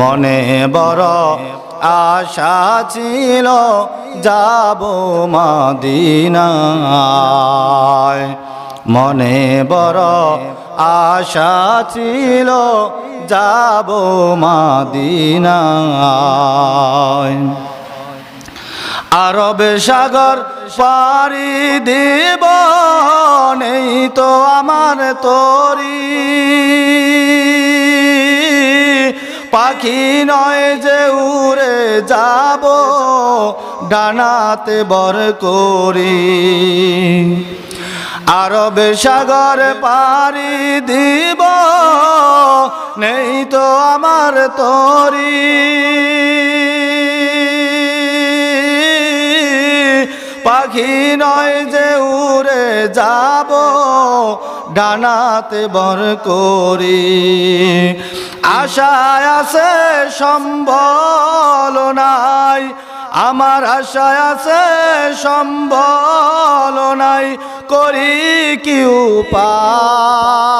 মনে বড় আশা ছিল, যাব মাদিনায়। মনে বড় আশা ছিল, যাব মাদিনায়। আরব সাগর পারি দেব, নেই তো আমার তরি। পাখি নয় যে উড়ে যাব, ডানাতে বর করি। আরব সাগর পারি দিব, নেই তো আমার তরি। পাখি নয় যে উড়ে যাব ডানাতে বর করি। আশায় আছে সম্বল নাই, আমার আশায় আছে সম্বল নাই, করি কি উপায়?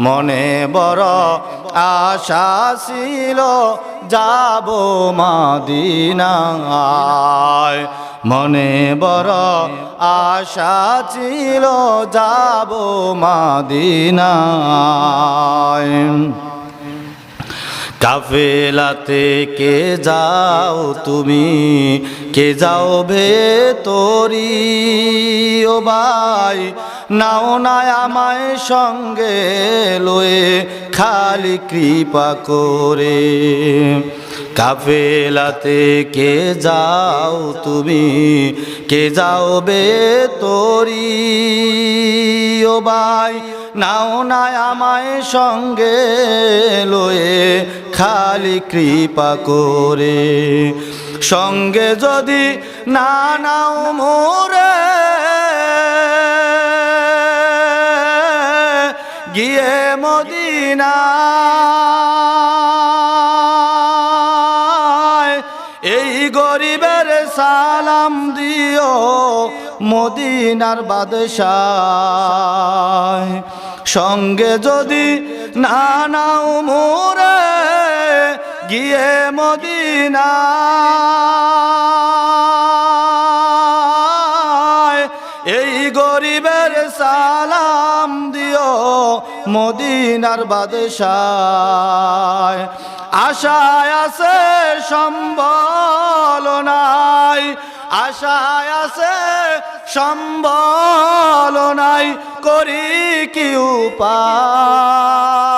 মনে বড় আশা ছিল, যাব মাদিনায়। মনে বড় আশা ছিল, যাব মাদিনায়। কাফেলাতে কে যাও তুমি? কে যাও ভে তোরি ও ভাই নাও না আমায় সঙ্গে লয়ে, খালি কৃপা করে। কাফেলাতে কে যাও তুমি? কে যাও বে তোরি? ও ভাই, নাও না আমায় সঙ্গে লয়ে, খালি কৃপা করে। সঙ্গে যদি না নাও মোরে মদিনা এই গরিবের সালাম দিও মদিনার বাদশাহ সঙ্গে যদি না নাও মোরে গিয়ে মদিনা গরিবের সালাম দিও মদিনার বাদশায়। আশায় আছে সম্বল নাই, আশায় আছে সম্বল নাই, করি কি উপায়?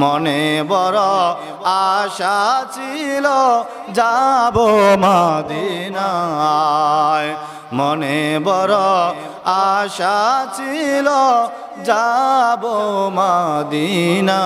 মনে বড় আশা ছিল যাব মাদিনায়। মনে বড় আশা ছিল যাব মাদিনায়।